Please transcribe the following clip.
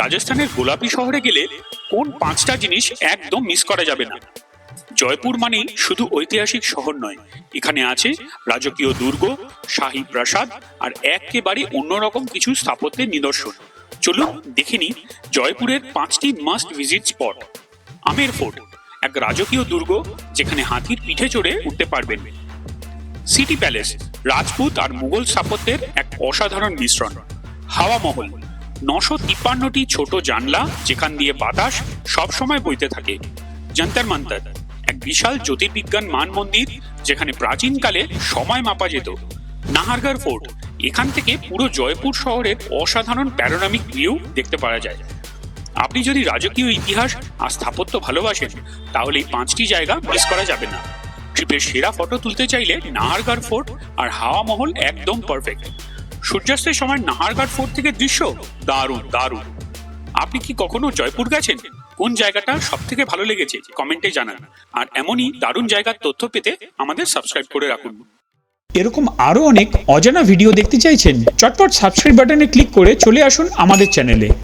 রাজস্থানের গোলাপি শহরে গেলে কোন পাঁচটা জিনিস একদম মিস করা যাবে না। জয়পুর মানে শুধু ঐতিহাসিক শহর নয়, এখানে আছে রাজকীয় দুর্গ, শাহী প্রাসাদ আর একেবারে অন্যরকম কিছু স্থাপত্যের নিদর্শন। চলুন দেখে নিই জয়পুরের পাঁচটি must visit spot Amer fort, এক রাজকীয় দুর্গ যেখানে হাতির পিঠে চড়ে উঠতে পারবেন। সিটি প্যালেস, রাজপুত আর মুঘল স্থাপত্যের এক অসাধারণ মিশ্রণ। হাওয়া মহল নশো তিপ্পান্নটি ছোট জানলা যেখান দিয়ে বাতাস সবসময় বইতে থাকে। যন্তর মন্তর, এক বিশাল জ্যোতির্বিজ্ঞান মান মন্দির যেখানে প্রাচীনকালে সময় মাপা যেত। নাহারগড় ফোর্ট, এখান থেকে পুরো জয়পুর শহরের অসাধারণ প্যারোনামিক ভিউ দেখতে পাওয়া যায়। আপনি যদি রাজকীয় ইতিহাস আর স্থাপত্য ভালোবাসেন, তাহলে এই পাঁচটি জায়গা মিস করা যাবে না। ট্রিপের সেরা ফটো তুলতে চাইলে নাহারগড় ফোর্ট আর হাওয়া মহল একদম পারফেক্ট সূর্যাস্তের সময় নাহারঘাট ফোর্ট থেকে দৃশ্য? দারুণ দারুণ। আপনি কি কখনো জয়পুর গেছেন? কোন জায়গাটা সব থেকে ভালো লেগেছে? কমেন্টে জানান। আর এমনই দারুণ জায়গার তথ্য পেতে আমাদের সাবস্ক্রাইব করে রাখুন। এরকম আরও অনেক অজানা ভিডিও দেখতে চাইছেন? চটপট সাবস্ক্রাইব বাটনে ক্লিক করে চলে আসুন আমাদের চ্যানেলে